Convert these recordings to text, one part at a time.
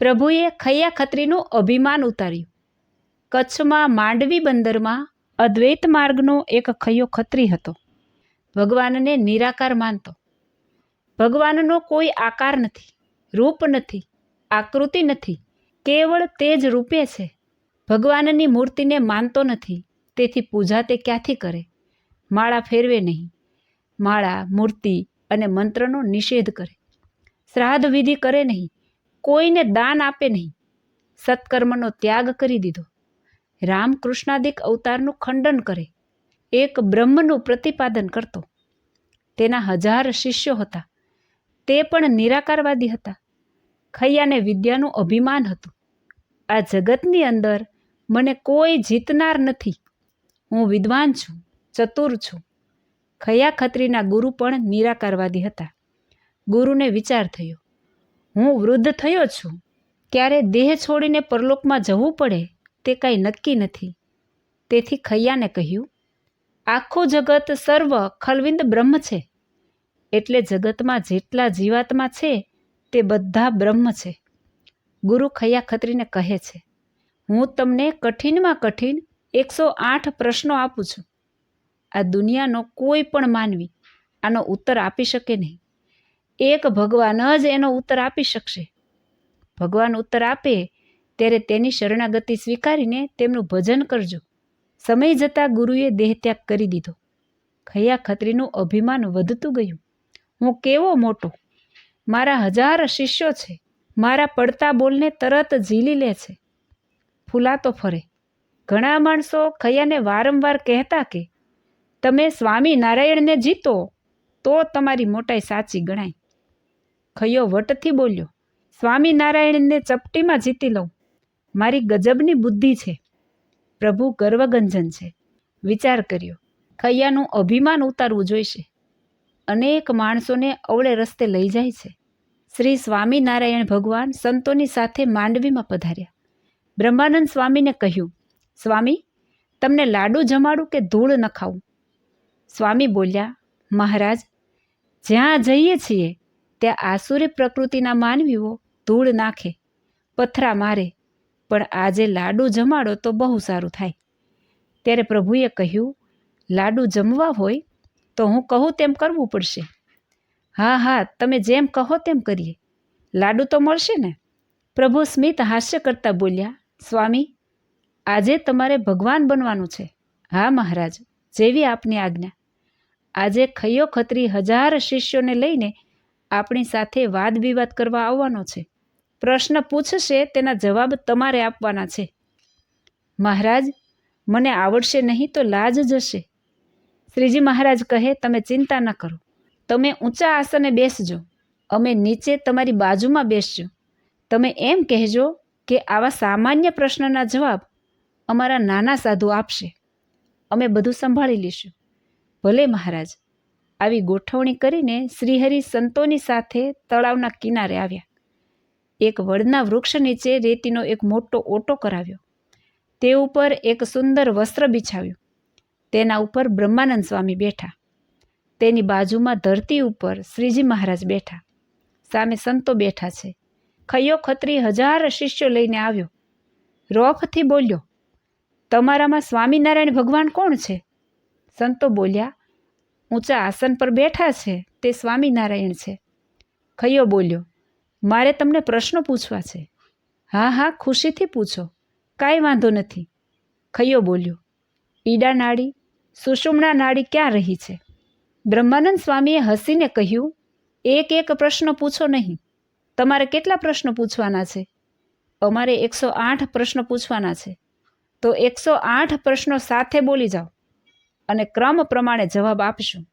પ્રભુએ ખૈયા ખત્રીનું અભિમાન ઉતાર્યું. કચ્છમાં માંડવી બંદરમાં અદ્વૈત માર્ગનો એક ખૈયો ખત્રી હતો. ભગવાનને નિરાકાર માનતો. ભગવાનનો કોઈ આકાર નથી, રૂપ નથી, આકૃતિ નથી, કેવળ તે જ રૂપે છે. ભગવાનની મૂર્તિને માનતો નથી, તેથી પૂજા તે ક્યાંથી કરે? માળા ફેરવે નહીં. માળા, મૂર્તિ અને મંત્રનો નિષેધ કરે. શ્રાદ્ધ વિધિ કરે નહીં. કોઈને દાન આપે નહીં. સત્કર્મનો ત્યાગ કરી દીધો. રામકૃષ્ણાદિક અવતારનું ખંડન કરે. એક બ્રહ્મનું પ્રતિપાદન કરતો. તેના હજાર શિષ્યો હતા. તે પણ નિરાકારવાદી હતા. ખૈયાને વિદ્યાનું અભિમાન હતું. આ જગતની અંદર મને કોઈ જીતનાર નથી. હું વિદ્વાન છું, ચતુર છું. ખૈયા ખત્રીના ગુરુ પણ નિરાકારવાદી હતા. ગુરુને વિચાર થયો. હું વૃદ્ધ થયો છું. ત્યારે દેહ છોડીને પરલોકમાં જવું પડે તે કાંઈ નક્કી નથી. તેથી ખૈયાને કહ્યું, આખું જગત સર્વ ખલવિંદ બ્રહ્મ છે. એટલે જગતમાં જેટલા જીવાત્મા છે, તે બધા બ્રહ્મ છે. ગુરુ ખૈયા ખત્રીને કહે છે, હું તમને કઠિનમાં કઠિન એકસો આઠ પ્રશ્નો આપું છું. આ દુનિયાનો કોઈ પણ માનવી આનો ઉત્તર આપી શકે નહીં. એક ભગવાન જ એનો ઉત્તર આપી શકશે. ભગવાન ઉત્તર આપે ત્યારે તેની શરણાગતિ સ્વીકારીને તેમનું ભજન કરજો. સમય જતાં ગુરુએ દેહત્યાગ કરી દીધો. ખૈયા ખત્રીનું અભિમાન વધતું ગયું. હું કેવો મોટો? મારા હજાર શિષ્યો છે. મારા પડતા બોલને તરત ઝીલી લે છે. ફૂલાતો ફરે. ઘણા માણસો ખૈયાને વારંવાર કહેતા કે, તમે સ્વામી નારાયણને જીતો, તો તમારી મોટાઈ સાચી ગણાય. ખૈયો વટથી બોલ્યો, સ્વામિનારાયણને ચપટીમાં જીતી લઉં. મારી ગજબની બુદ્ધિ છે. પ્રભુ ગર્વગંજન છે. વિચાર કર્યો, ખૈયાનું અભિમાન ઉતારવું જોઈશે. અનેક માણસોને અવળે રસ્તે લઈ જાય છે. શ્રી સ્વામિનારાયણ ભગવાન સંતોની સાથે માંડવીમાં પધાર્યા. બ્રહ્માનંદ સ્વામીને કહ્યું, સ્વામી, તમને લાડુ જમાડું કે ધૂળ ન ખાવું સ્વામી બોલ્યા, મહારાજ, જ્યાં જઈએ છીએ ત્યાં આસુરી પ્રકૃતિના માનવીઓ ધૂળ નાખે, પથરા મારે, પણ આજે લાડુ જમાડો તો બહુ સારું થાય. ત્યારે પ્રભુએ કહ્યું, લાડુ જમવા હોય તો હું કહું તેમ કરવું પડશે. હા હા, તમે જેમ કહો તેમ કરીએ. લાડુ તો મળશે ને? પ્રભુ સ્મિત હાસ્ય કરતા બોલ્યા, સ્વામી, આજે તમારે ભગવાન બનવાનું છે. હા, મહારાજ, જેવી આપની આજ્ઞા. આજે ખૈયો ખત્રી હજાર શિષ્યોને લઈને આપણી સાથે વાદ વિવાદ કરવા આવવાનો છે. પ્રશ્ન પૂછશે તેના જવાબ તમારે આપવાના છે. મહારાજ, મને આવડશે નહીં તો લાજ જશે. શ્રીજી મહારાજ કહે, તમે ચિંતા ન કરો. તમે ઊંચા આસને બેસજો. અમે નીચે તમારી બાજુમાં બેસજો. તમે એમ કહેજો કે આવા સામાન્ય પ્રશ્નના જવાબ અમારા નાના સાધુ આપશે. અમે બધું સંભાળી લઈશું. ભલે મહારાજ. આવી ગોઠવણી કરીને શ્રીહરિ સંતોની સાથે તળાવના કિનારે આવ્યા. એક વડના વૃક્ષ નીચે રેતીનો એક મોટો ઓટો કરાવ્યો. તે ઉપર એક સુંદર વસ્ત્ર બિછાવ્યું. તેના ઉપર બ્રહ્માનંદ સ્વામી બેઠા. તેની બાજુમાં ધરતી ઉપર શ્રીજી મહારાજ બેઠા. સામે સંતો બેઠા છે. ખૈયો ખત્રી હજાર શિષ્યો લઈને આવ્યો. રોફથી બોલ્યો, તમારામાં સ્વામિનારાયણ ભગવાન કોણ છે? સંતો બોલ્યા ઊંચા આસન પર બેઠા છે, તે સ્વામિનારાયણ છે. ખૈયો બોલ્યો, મારે તમને પ્રશ્નો પૂછવા છે. હા હા, ખુશીથી પૂછો, કાંઈ વાંધો નથી. ખૈયો બોલ્યો, ઈડા નાડી સુષુમણા નાડી ક્યાં રહી છે? બ્રહ્માનંદ સ્વામીએ હસીને કહ્યું, એક એક પ્રશ્ન પૂછો નહીં. તમારે કેટલા પ્રશ્નો પૂછવાના છે? અમારે એકસો આઠ પ્રશ્નો પૂછવાના છે. તો એકસો આઠ પ્રશ્નો સાથે બોલી જાઓ. અને ક્રમ પ્રમાણે જવાબ આપશું.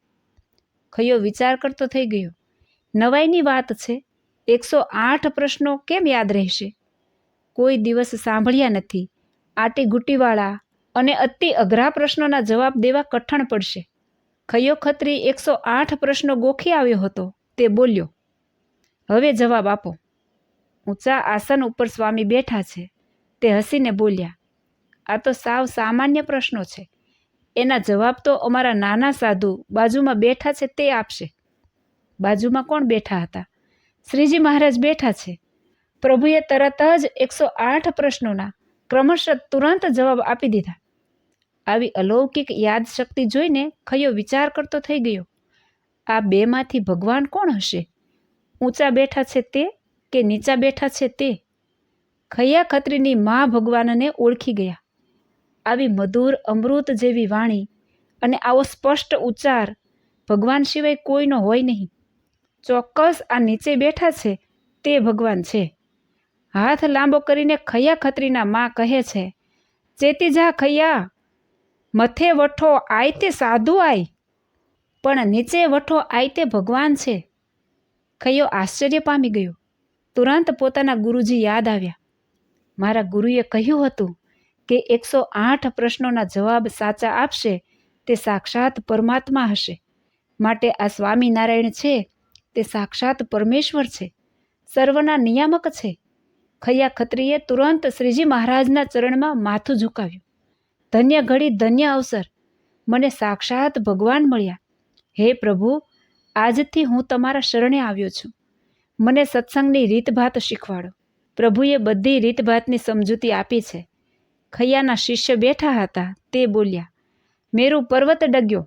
ખયો વિચાર કરતો થઈ ગયો. નવાઈની વાત છે. એકસો આઠ પ્રશ્નો કેમ યાદ રહેશે? કોઈ દિવસ સાંભળ્યા નથી. આટી ગુટીવાળા અને અતિ અઘરા પ્રશ્નોના જવાબ દેવા કઠણ પડશે. ખૈયો ખત્રી એકસો આઠ પ્રશ્નો ગોખી આવ્યો હતો. તે બોલ્યો, હવે જવાબ આપો. ઊંચા આસન ઉપર સ્વામી બેઠા છે. તે હસીને બોલ્યા, આ તો સાવ સામાન્ય પ્રશ્નો છે. એના જવાબ તો અમારા નાના સાધુ બાજુમાં બેઠા છે તે આપશે. બાજુમાં કોણ બેઠા હતા? શ્રીજી મહારાજ બેઠા છે. પ્રભુએ તરત જ એકસો આઠ પ્રશ્નોના ક્રમશઃ તુરંત જવાબ આપી દીધા. આવી અલૌકિક યાદશક્તિ જોઈને ખયો વિચાર કરતો થઈ ગયો. આ બેમાંથી ભગવાન કોણ હશે? ઊંચા બેઠા છે તે કે નીચા બેઠા છે તે? ખૈયા ખત્રીની મા ભગવાનને ઓળખી ગયા. આવી મધુર અમૃત જેવી વાણી અને આવો સ્પષ્ટ ઉચ્ચાર ભગવાન સિવાય કોઈનો હોય નહીં. ચોક્કસ આ નીચે બેઠા છે તે ભગવાન છે. હાથ લાંબો કરીને ખૈયા ખત્રીના મા કહે છે, ચેતી જા ખૈયા, મથે વઠો આય તે સાધુ આય, પણ નીચે વઠો આય તે ભગવાન છે. ખૈયો આશ્ચર્ય પામી ગયો. તુરંત પોતાના ગુરુજી યાદ આવ્યા. મારા ગુરુએ કહ્યું હતું કે એકસો આઠ પ્રશ્નોના જવાબ સાચા આપશે તે સાક્ષાત પરમાત્મા હશે. માટે આ સ્વામિનારાયણ છે તે સાક્ષાત પરમેશ્વર છે. સર્વના નિયામક છે. ખૈયા ખત્રીએ તુરંત શ્રીજી મહારાજના ચરણમાં માથું ઝુકાવ્યું. ધન્ય ઘડી ધન્ય અવસર. મને સાક્ષાત ભગવાન મળ્યા. હે પ્રભુ, આજથી હું તમારા શરણે આવ્યો છું. મને સત્સંગની રીતભાત શીખવાડો. પ્રભુએ બધી રીતભાતની સમજૂતી આપી છે. ખૈયાના શિષ્ય બેઠા હતા. તે બોલ્યા, મેરુ પર્વત ડગ્યો.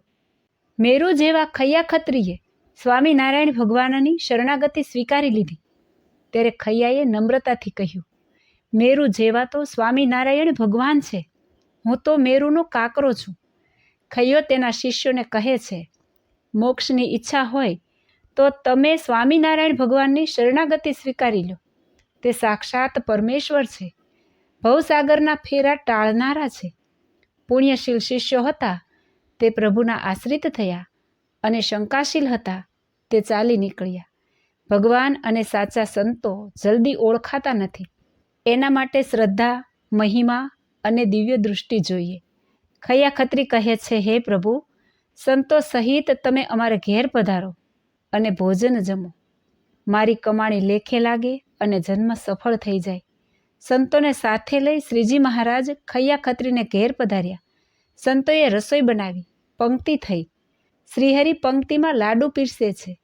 મેરુ જેવા ખૈયા ખત્રીએ સ્વામિનારાયણ ભગવાનની શરણાગતિ સ્વીકારી લીધી. ત્યારે ખૈયાએ નમ્રતાથી કહ્યું, મેરુ જેવા તો સ્વામિનારાયણ ભગવાન છે. હું તો મેરુનો કાકરો છું. ખૈયો તેના શિષ્યોને કહે છે, મોક્ષની ઈચ્છા હોય તો તમે સ્વામિનારાયણ ભગવાનની શરણાગતિ સ્વીકારી લો. તે સાક્ષાત પરમેશ્વર છે. ભવસાગરના ફેરા ટાળનારા છે. પુણ્યશીલ શિષ્યો હતા, તે પ્રભુના આશ્રિત થયા અને શંકાશીલ હતા, તે ચાલી નીકળ્યા. ભગવાન અને સાચા સંતો જલ્દી ઓળખાતા નથી. એના માટે શ્રદ્ધા, મહિમા અને દિવ્ય દૃષ્ટિ જોઈએ. ખૈયા ખત્રી કહે છે, હે પ્રભુ, સંતો સહિત તમે અમારે ઘેર પધારો અને ભોજન જમો. મારી કમાણી લેખે લાગે અને જન્મ સફળ થઈ જાય. સંતોને સાથે લઈ શ્રીજી મહારાજ ખૈયા ખત્રીને ઘેર પધાર્યા. સંતોએ રસોઈ બનાવી. પંક્તિ થઈ. શ્રીહરિ પંક્તિમાં લાડુ પીરસે છે.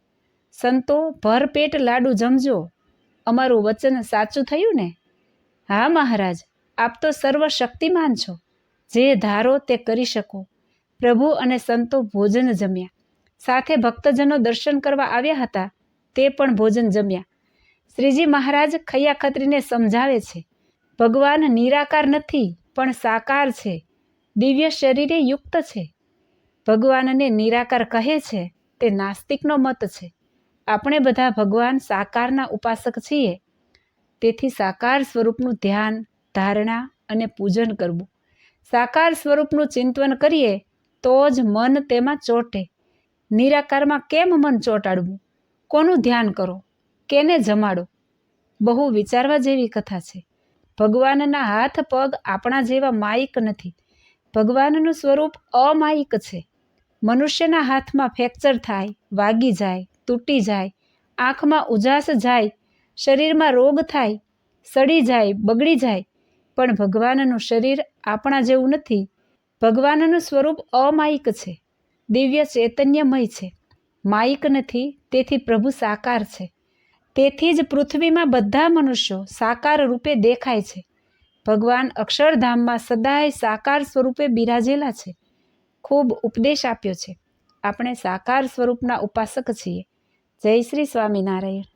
સંતો ભરપેટ લાડુ જમજો. અમારું વચન સાચું થયું ને? હા મહારાજ, આપ તો સર્વશક્તિમાન છો. જે ધારો તે કરી શકો. પ્રભુ અને સંતો ભોજન જમ્યા. સાથે ભક્તજનો દર્શન કરવા આવ્યા હતા. તે પણ ભોજન જમ્યા. શ્રીજી મહારાજ ખૈયા ખત્રીને સમજાવે છે, ભગવાન નિરાકાર નથી, પણ સાકાર છે, દિવ્ય શરીરે યુક્ત છે. ભગવાનને નિરાકાર કહે છે, તે નાસ્તિકનો મત છે. આપણે બધા ભગવાન સાકારના ઉપાસક છીએ. તેથી સાકાર સ્વરૂપનું ધ્યાન, ધારણા અને પૂજન કરવું. સાકાર સ્વરૂપનું ચિંતન કરીએ, તો જ મન તેમાં ચોટે. નિરાકારમાં કેમ મન ચોંટાડવું? કોનું ધ્યાન કરો? કેને જમાડો? બહુ વિચારવા જેવી કથા છે. ભગવાનના હાથ પગ આપણા જેવા માયિક નથી. ભગવાનનું સ્વરૂપ અમાયિક છે. મનુષ્યના હાથમાં ફ્રેક્ચર થાય, વાગી જાય, તૂટી જાય, આંખમાં ઉજાસ જાય, શરીરમાં રોગ થાય, સડી જાય, બગડી જાય, પણ ભગવાનનું શરીર આપણા જેવું નથી. ભગવાનનું સ્વરૂપ અમાયિક છે. દિવ્ય ચૈતન્યમય છે. માયિક નથી, તેથી પ્રભુ સાકાર છે. તેથી જ પૃથ્વીમાં બધા મનુષ્યો સાકાર રૂપે દેખાય છે. ભગવાન અક્ષરધામમાં સદાય સાકાર સ્વરૂપે બિરાજેલા છે. ખૂબ ઉપદેશ આપ્યો છે. આપણે સાકાર સ્વરૂપના ઉપાસક છીએ. જય શ્રી સ્વામિનારાયણ.